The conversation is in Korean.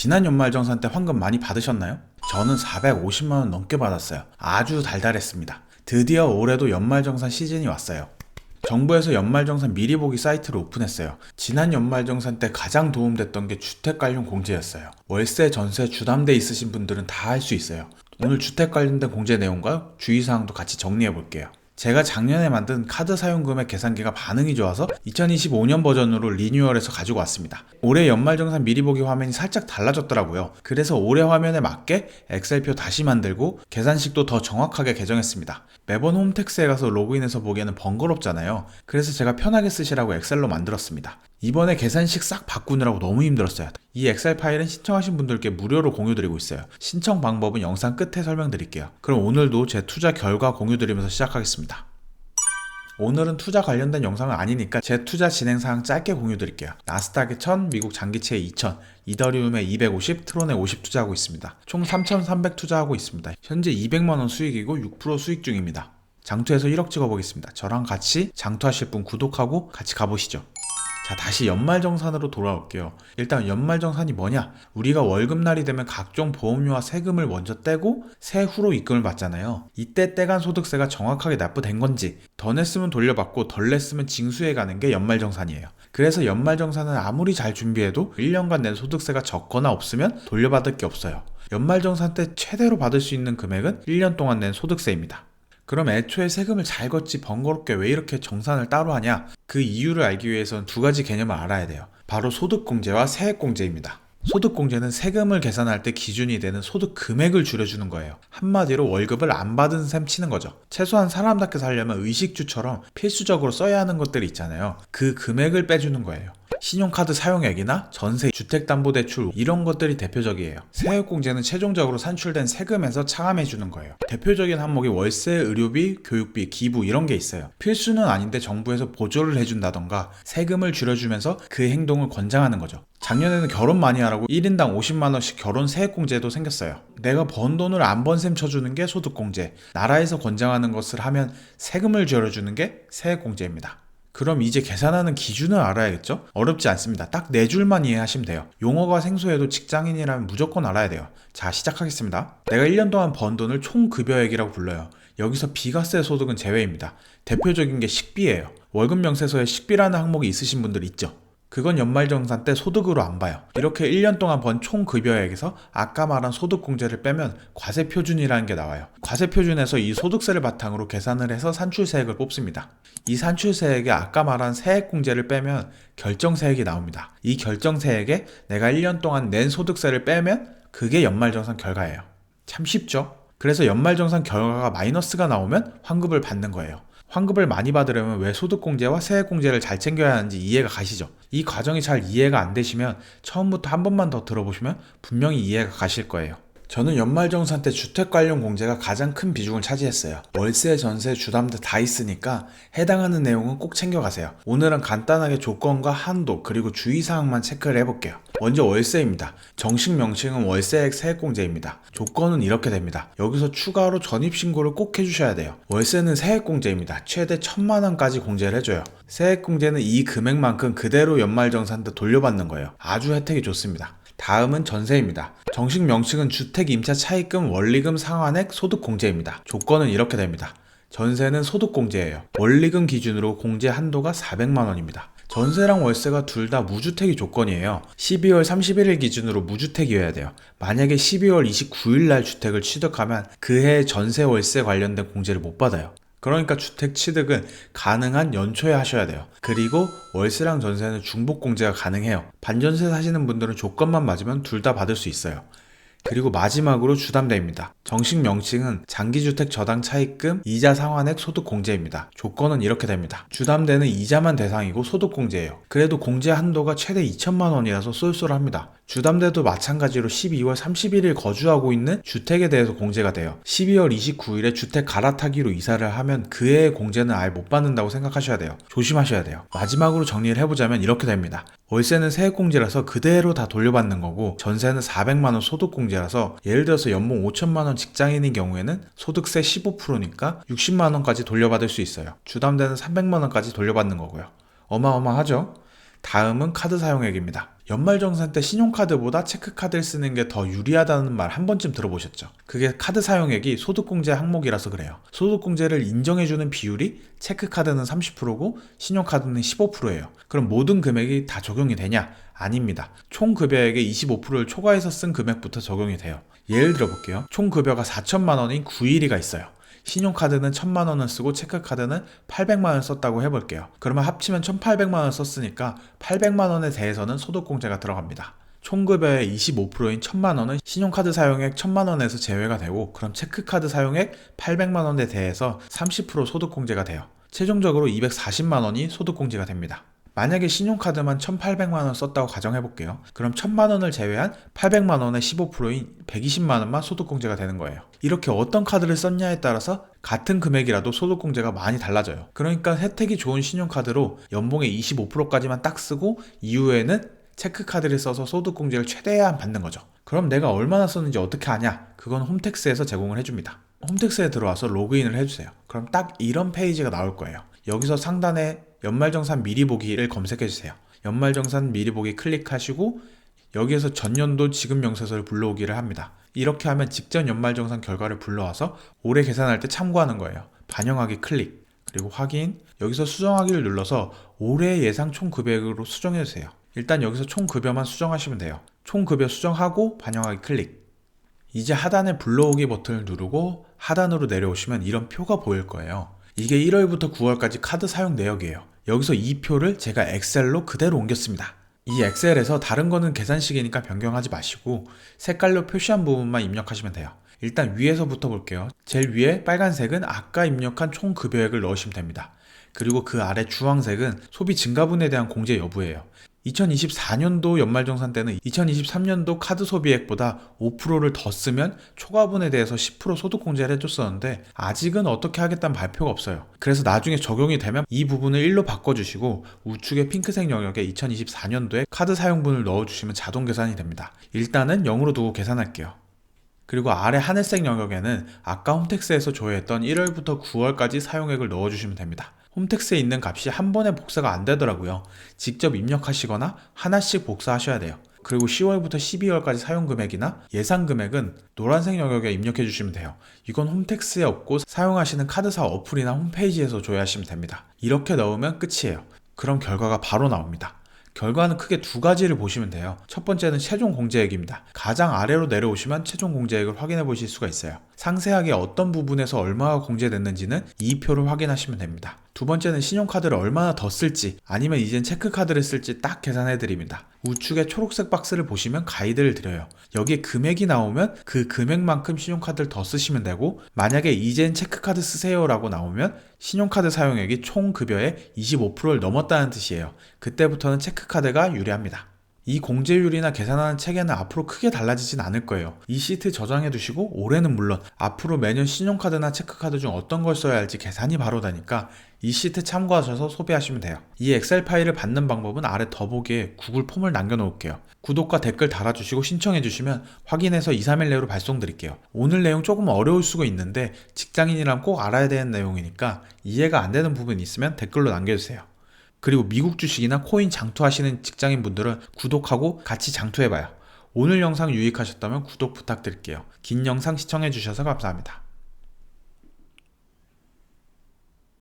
지난 연말 정산 때 환급 많이 받으셨나요? 저는 450만원 넘게 받았어요. 아주 달달했습니다. 드디어 올해도 연말정산 시즌이 왔어요. 정부에서 연말정산 미리 보기 사이트를 오픈했어요. 지난 연말정산 때 가장 도움됐던 게 주택 관련 공제였어요. 월세, 전세, 주담대 있으신 분들은 다 할 수 있어요. 오늘 주택 관련된 공제 내용과 주의사항도 같이 정리해 볼게요. 제가 작년에 만든 카드 사용 금액 계산기가 반응이 좋아서 2025년 버전으로 리뉴얼해서 가지고 왔습니다. 올해 연말정산 미리 보기 화면이 살짝 달라졌더라고요. 그래서 올해 화면에 맞게 엑셀표 다시 만들고 계산식도 더 정확하게 개정했습니다. 매번 홈택스에 가서 로그인해서 보기에는 번거롭잖아요. 그래서 제가 편하게 쓰시라고 엑셀로 만들었습니다. 이번에 계산식 싹 바꾸느라고 너무 힘들었어요. 이 엑셀 파일은 신청하신 분들께 무료로 공유드리고 있어요. 신청 방법은 영상 끝에 설명드릴게요. 그럼 오늘도 제 투자 결과 공유드리면서 시작하겠습니다. 오늘은 투자 관련된 영상은 아니니까 제 투자 진행 사항 짧게 공유 드릴게요. 나스닥에 1000, 미국 장기채에 2000, 이더리움에 250, 트론에 50 투자하고 있습니다. 총 3300 투자하고 있습니다. 현재 200만 원 수익이고 6% 수익 중입니다. 장투에서 1억 찍어 보겠습니다. 저랑 같이 장투하실 분 구독하고 같이 가보시죠. 자, 다시 연말정산으로 돌아올게요. 일단 연말정산이 뭐냐? 우리가 월급날이 되면 각종 보험료와 세금을 먼저 떼고 세후로 입금을 받잖아요. 이때 떼간 소득세가 정확하게 납부된 건지, 더 냈으면 돌려받고 덜 냈으면 징수해 가는 게 연말정산이에요. 그래서 연말정산은 아무리 잘 준비해도 1년간 낸 소득세가 적거나 없으면 돌려받을 게 없어요. 연말정산 때 최대로 받을 수 있는 금액은 1년 동안 낸 소득세입니다. 그럼 애초에 세금을 잘 걷지 번거롭게 왜 이렇게 정산을 따로 하냐? 그 이유를 알기 위해선 두 가지 개념을 알아야 돼요. 바로 소득공제와 세액공제입니다. 소득공제는 세금을 계산할 때 기준이 되는 소득 금액을 줄여주는 거예요. 한마디로 월급을 안 받은 셈 치는 거죠. 최소한 사람답게 살려면 의식주처럼 필수적으로 써야 하는 것들이 있잖아요. 그 금액을 빼주는 거예요. 신용카드 사용액이나 전세, 주택담보대출 이런 것들이 대표적이에요. 세액공제는 최종적으로 산출된 세금에서 차감해 주는 거예요. 대표적인 항목이 월세, 의료비, 교육비, 기부 이런 게 있어요. 필수는 아닌데 정부에서 보조를 해준다던가 세금을 줄여주면서 그 행동을 권장하는 거죠. 작년에는 결혼 많이 하라고 1인당 50만원씩 결혼 세액공제도 생겼어요. 내가 번 돈을 안 번 셈 쳐주는 게 소득공제, 나라에서 권장하는 것을 하면 세금을 줄여주는 게 세액공제입니다. 그럼 이제 계산하는 기준을 알아야겠죠? 어렵지 않습니다. 딱 네 줄만 이해하시면 돼요. 용어가 생소해도 직장인이라면 무조건 알아야 돼요. 자, 시작하겠습니다. 내가 1년 동안 번 돈을 총급여액이라고 불러요. 여기서 비과세 소득은 제외입니다. 대표적인 게 식비예요. 월급 명세서에 식비라는 항목이 있으신 분들 있죠? 그건 연말정산 때 소득으로 안 봐요. 이렇게 1년 동안 번 총 급여액에서 아까 말한 소득공제를 빼면 과세표준이라는 게 나와요. 과세표준에서 이 소득세를 바탕으로 계산을 해서 산출세액을 뽑습니다. 이 산출세액에 아까 말한 세액공제를 빼면 결정세액이 나옵니다. 이 결정세액에 내가 1년 동안 낸 소득세를 빼면 그게 연말정산 결과예요. 참 쉽죠? 그래서 연말정산 결과가 마이너스가 나오면 환급을 받는 거예요. 환급을 많이 받으려면 왜 소득공제와 세액공제를 잘 챙겨야 하는지 이해가 가시죠? 이 과정이 잘 이해가 안 되시면 처음부터 한 번만 더 들어보시면 분명히 이해가 가실 거예요. 저는 연말정산 때 주택 관련 공제가 가장 큰 비중을 차지했어요. 월세, 전세, 주담대 다 있으니까 해당하는 내용은 꼭 챙겨가세요. 오늘은 간단하게 조건과 한도 그리고 주의사항만 체크를 해볼게요. 먼저 월세입니다. 정식 명칭은 월세액 세액공제입니다. 조건은 이렇게 됩니다. 여기서 추가로 전입신고를 꼭 해주셔야 돼요. 월세는 세액공제입니다. 최대 천만 원까지 공제를 해줘요. 세액공제는 이 금액만큼 그대로 연말정산 때 돌려받는 거예요. 아주 혜택이 좋습니다. 다음은 전세입니다. 정식 명칭은 주택 임차 차입금 원리금 상환액 소득 공제입니다. 조건은 이렇게 됩니다. 전세는 소득 공제예요. 원리금 기준으로 공제 한도가 400만 원입니다. 전세랑 월세가 둘 다 무주택이 조건이에요. 12월 31일 기준으로 무주택이어야 돼요. 만약에 12월 29일 날 주택을 취득하면 그해 전세 월세 관련된 공제를 못 받아요. 그러니까 주택 취득은 가능한 연초에 하셔야 돼요. 그리고 월세랑 전세는 중복 공제가 가능해요. 반전세 사시는 분들은 조건만 맞으면 둘 다 받을 수 있어요. 그리고 마지막으로 주담대입니다. 정식 명칭은 장기주택 저당 차입금 이자 상환액 소득 공제입니다. 조건은 이렇게 됩니다. 주담대는 이자만 대상이고 소득 공제예요. 그래도 공제 한도가 최대 2천만 원이라서 쏠쏠합니다. 주담대도 마찬가지로 12월 31일 거주하고 있는 주택에 대해서 공제가 돼요. 12월 29일에 주택 갈아타기로 이사를 하면 그 해의 공제는 아예 못 받는다고 생각하셔야 돼요. 조심하셔야 돼요. 마지막으로 정리를 해보자면 이렇게 됩니다. 월세는 세액공제라서 그대로 다 돌려받는 거고 전세는 400만원 소득공제라서 예를 들어서 연봉 5천만원 직장인인 경우에는 소득세 15%니까 60만원까지 돌려받을 수 있어요. 주담대는 300만원까지 돌려받는 거고요. 어마어마하죠? 다음은 카드 사용액입니다. 연말정산 때 신용카드보다 체크카드를 쓰는 게 더 유리하다는 말 한 번쯤 들어보셨죠? 그게 카드 사용액이 소득공제 항목이라서 그래요. 소득공제를 인정해주는 비율이 체크카드는 30%고 신용카드는 15%예요. 그럼 모든 금액이 다 적용이 되냐? 아닙니다. 총 급여액의 25%를 초과해서 쓴 금액부터 적용이 돼요. 예를 들어 볼게요. 총 급여가 4천만 원인 9일이가 있어요. 신용카드는 1000만 원을 쓰고 체크카드는 800만 원 썼다고 해볼게요. 그러면 합치면 1800만 원 썼으니까 800만 원에 대해서는 소득공제가 들어갑니다. 총급여의 25%인 1000만 원은 신용카드 사용액 1000만 원에서 제외가 되고 그럼 체크카드 사용액 800만 원에 대해서 30% 소득공제가 돼요. 최종적으로 240만 원이 소득공제가 됩니다. 만약에 신용카드만 1,800만 원 썼다고 가정해 볼게요. 그럼 1,000만 원을 제외한 800만 원의 15%인 120만 원만 소득공제가 되는 거예요. 이렇게 어떤 카드를 썼냐에 따라서 같은 금액이라도 소득공제가 많이 달라져요. 그러니까 혜택이 좋은 신용카드로 연봉의 25%까지만 딱 쓰고 이후에는 체크카드를 써서 소득공제를 최대한 받는 거죠. 그럼 내가 얼마나 썼는지 어떻게 아냐? 그건 홈택스에서 제공을 해줍니다. 홈택스에 들어와서 로그인을 해주세요. 그럼 딱 이런 페이지가 나올 거예요. 여기서 상단에 연말정산 미리 보기를 검색해 주세요. 연말정산 미리 보기 클릭하시고 여기에서 전년도 지급 명세서를 불러오기를 합니다. 이렇게 하면 직전 연말정산 결과를 불러와서 올해 계산할 때 참고하는 거예요. 반영하기 클릭 그리고 확인 여기서 수정하기를 눌러서 올해 예상 총 금액으로 수정해 주세요. 일단 여기서 총 급여만 수정하시면 돼요. 총 급여 수정하고 반영하기 클릭. 이제 하단에 불러오기 버튼을 누르고 하단으로 내려오시면 이런 표가 보일 거예요. 이게 1월부터 9월까지 카드 사용 내역이에요. 여기서 이 표를 제가 엑셀로 그대로 옮겼습니다. 이 엑셀에서 다른 거는 계산식이니까 변경하지 마시고 색깔로 표시한 부분만 입력하시면 돼요. 일단 위에서부터 볼게요. 제일 위에 빨간색은 아까 입력한 총 급여액을 넣으시면 됩니다. 그리고 그 아래 주황색은 소비 증가분에 대한 공제 여부예요. 2024년도 연말정산 때는 2023년도 카드 소비액보다 5%를 더 쓰면 초과분에 대해서 10% 소득공제를 해줬었는데 아직은 어떻게 하겠다는 발표가 없어요. 그래서 나중에 적용이 되면 이 부분을 1로 바꿔주시고 우측의 핑크색 영역에 2024년도에 카드 사용분을 넣어주시면 자동 계산이 됩니다. 일단은 0으로 두고 계산할게요. 그리고 아래 하늘색 영역에는 아까 홈택스에서 조회했던 1월부터 9월까지 사용액을 넣어주시면 됩니다. 홈택스에 있는 값이 한 번에 복사가 안 되더라고요. 직접 입력하시거나 하나씩 복사하셔야 돼요. 그리고 10월부터 12월까지 사용 금액이나 예상 금액은 노란색 영역에 입력해 주시면 돼요. 이건 홈택스에 없고 사용하시는 카드사 어플이나 홈페이지에서 조회하시면 됩니다. 이렇게 넣으면 끝이에요. 그럼 결과가 바로 나옵니다. 결과는 크게 두 가지를 보시면 돼요. 첫 번째는 최종 공제액입니다. 가장 아래로 내려오시면 최종 공제액을 확인해 보실 수가 있어요. 상세하게 어떤 부분에서 얼마가 공제됐는지는 이 표를 확인하시면 됩니다. 두 번째는 신용카드를 얼마나 더 쓸지 아니면 이젠 체크카드를 쓸지 딱 계산해 드립니다. 우측에 초록색 박스를 보시면 가이드를 드려요. 여기에 금액이 나오면 그 금액만큼 신용카드를 더 쓰시면 되고 만약에 이젠 체크카드 쓰세요라고 나오면 신용카드 사용액이 총 급여의 25%를 넘었다는 뜻이에요. 그때부터는 체크카드가 유리합니다. 이 공제율이나 계산하는 체계는 앞으로 크게 달라지진 않을 거예요. 이 시트 저장해 두시고 올해는 물론 앞으로 매년 신용카드나 체크카드 중 어떤 걸 써야 할지 계산이 바로 되니까 이 시트 참고하셔서 소비하시면 돼요. 이 엑셀 파일을 받는 방법은 아래 더보기에 구글 폼을 남겨놓을게요. 구독과 댓글 달아주시고 신청해주시면 확인해서 2, 3일 내로 발송드릴게요. 오늘 내용 조금 어려울 수가 있는데 직장인이라면 꼭 알아야 되는 내용이니까 이해가 안 되는 부분이 있으면 댓글로 남겨주세요. 그리고 미국 주식이나 코인 장투하시는 직장인 분들은 구독하고 같이 장투해봐요. 오늘 영상 유익하셨다면 구독 부탁드릴게요. 긴 영상 시청해주셔서 감사합니다.